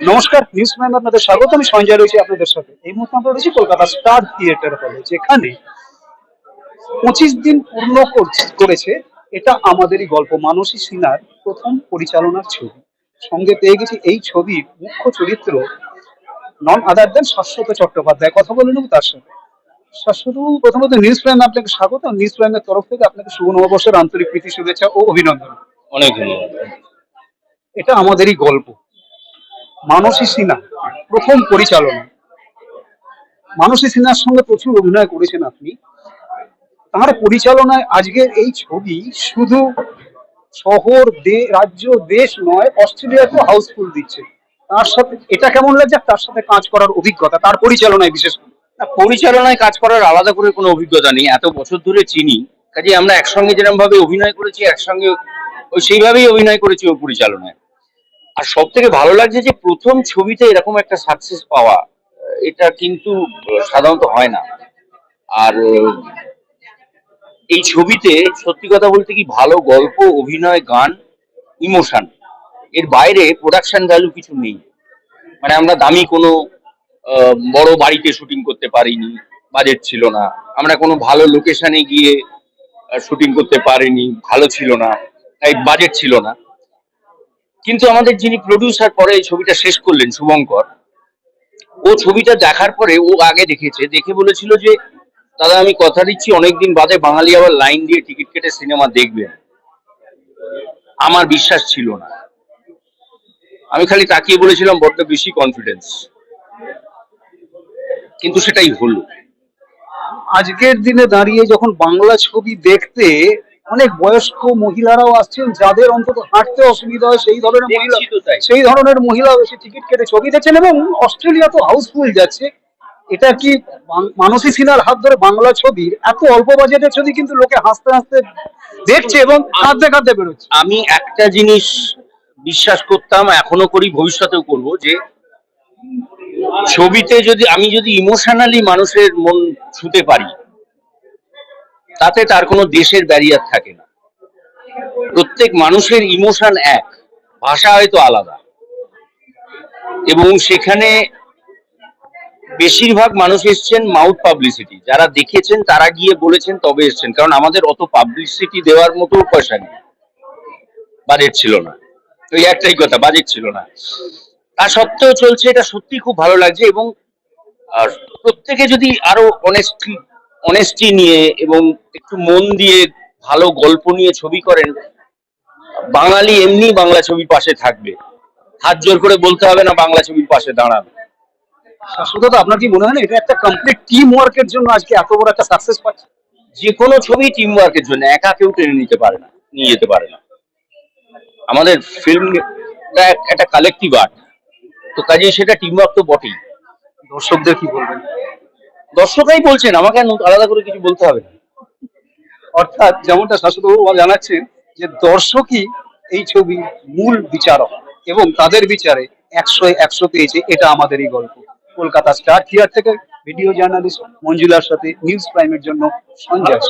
নমস্কার news ma'am আপনাদের স্বাগত। আমি সঞ্জয় রয়েছি আপনাদের সাথে। এই মুহূর্তে আমরা রয়েছি কলকাতা স্টার থিয়েটার হলে যেখানে পঁচিশ দিন পূর্ণ করেছে এটা আমাদেরই গল্প। মানসী সিনার প্রথম পরিচালনার ছবি। সঙ্গে পেয়ে গেছি এই ছবির মুখ্য চরিত্র নন আদার দেন শাশ্বত চট্টোপাধ্যায়। কথা বলে নেব তার সাথে। শাশ্বত প্রথমত নিউজ প্রাইম আপনাকে স্বাগত। নিউজ প্রাইমের তরফ থেকে আপনাকে শুভ নববর্ষের আন্তরিক প্রীতি শুভেচ্ছা ও অভিনন্দন। অনেক ধন্যবাদ। এটা আমাদেরই গল্প। মানসী সিনহা, প্রথম পরিচালনা। মানসী সিনহার সঙ্গে প্রচুর অভিনয় করেছেন আপনি। তার পরিচালনায় আজকের এই ছবি শুধু শহর রাজ্য, দেশ নয়, অস্ট্রেলিয়াকেও হাউসফুল দিচ্ছে। তার সাথে, এটা কেমন লাগছে? তার সাথে কাজ করার অভিজ্ঞতা, তার পরিচালনায় বিশেষ করে। পরিচালনায় কাজ করার আলাদা করে কোনো অভিজ্ঞতা নেই। এত বছর ধরে চিনি। কাজে আমরা একসঙ্গে যেরকম ভাবে অভিনয় করেছি, একসঙ্গে ওই সেইভাবেই অভিনয় করেছি ও পরিচালনায়। আর সব থেকে ভালো লাগছে যে প্রথম ছবিতে এরকম একটা সাকসেস পাওয়া, এটা কিন্তু সাধারণত হয় না। আর এই ছবিতে সত্যি কথা বলতে কি ভালো গল্প, অভিনয়, গান ইমোশন এর বাইরে প্রোডাকশন ভ্যালু কিছু নেই। মানে আমরা দামি কোনো বড় বাড়িতে শুটিং করতে পারিনি বাজেট ছিল না। আমরা কোনো ভালো লোকেশনে গিয়ে শুটিং করতে পারিনি, ভালো ছিল না, তাই বাজেট ছিল না। কিন্তু আমাদের যিনি প্রডিউসার পরে এই ছবিটা শেষ করলেন, শুভঙ্কর, ও ছবিটা দেখার পরে ও আগে দেখেছে, দেখে বলেছিল যে, দাদা, আমি কথা দিচ্ছি, অনেকদিন বাদে বাঙালি আবার লাইন দিয়ে টিকিট কেটে সিনেমা দেখবেন। আমার বিশ্বাস ছিল না। আমি খালি তাকিয়ে বলেছিলাম, বড্ড বেশি কনফিডেন্স কিন্তু সেটাই হলো। আজকের দিনে দাঁড়িয়ে যখন বাংলা ছবি দেখতে অনেক বয়স্ক মহিলারাও আসছেন যাদের অন্তত হাঁটতে অসুবিধা হয় সেই ধরনের মহিলা। সেই ধরনের মহিলা এসে টিকিট কেটে ছবি দেখছেন এবং অস্ট্রেলিয়া তো হাউসফুল যাচ্ছে। এটা কি মানসী সিনহার হাত ধরে বাংলা ছবির এত অল্প বাজেটের ছবি কিন্তু লোকে হাসতে হাসতে দেখছে এবং কাঁদতে কাঁদতে বেরোচ্ছে। আমি একটা জিনিস বিশ্বাস করতাম এখনও করি ভবিষ্যতেও করব যে ছবিতে যদি আমি যদি ইমোশনালি মানুষের মন ছুতে পারি তাতে তার কোনো দেশের ব্যারিয়ার থাকে না। প্রত্যেক মানুষের ইমোশন এক, ভাষা হয়তো আলাদা। এবং সেখানে বেশিরভাগ মানুষ এসছেন মাউথ পাবলিসিটি যারা দেখেছেন, তারা গিয়ে বলেছেন, তবে এসছেন। কারণ আমাদের অত পাবলিসিটি দেওয়ার মতো পয়সা নেই। বাজেট ছিল না। ওই একটাই কথা বাজেট ছিল না। তা সত্ত্বেও চলছে, এটা সত্যি খুব ভালো লাগছে এবং আর প্রত্যেকে যদি আরও অনেস্টি অনেস্টি নিয়ে এবং একটু মন দিয়ে ভালো গল্প নিয়ে ছবি করেন বাঙালি এমনি বাংলা ছবির পাশে থাকবে। হাত জোর করে বলতে হবে না বাংলা ছবির পাশে দাঁড়াবে। শাশ্বত আপনার কি মনে হয় না এটা একটা কমপ্লিট টিম ওয়ার্কের জন্য আজকে এত বড় একটা সাকসেস পাচ্ছে? যে কোনো ছবি টিম ওয়ার্কের জন্য একা কেউ টেনে নিতে পারে না নিয়ে যেতে পারে না। আমাদের ফিল্ম একটা কালেকটিভ আর্ট তো কাজেই সেটা টিম ওয়ার্ক তো বটেই। দর্শকদের কি বলবেন? দর্শকরাই বলছেন, আমাকে আলাদা করে কিছু বলতে হবে অর্থাৎ যেমনটা শাশ্বতবাবু জানাচ্ছেন যে দর্শকই এই ছবি মূল বিচারক এবং তাদের বিচারে একশো একশো পেয়েছে, এটা আমাদেরই গল্প কলকাতা স্টার থিয়ার থেকে ভিডিও জার্নালিস্ট মঞ্জুলার সাথে নিউজ প্রাইমের জন্য সঞ্জয়।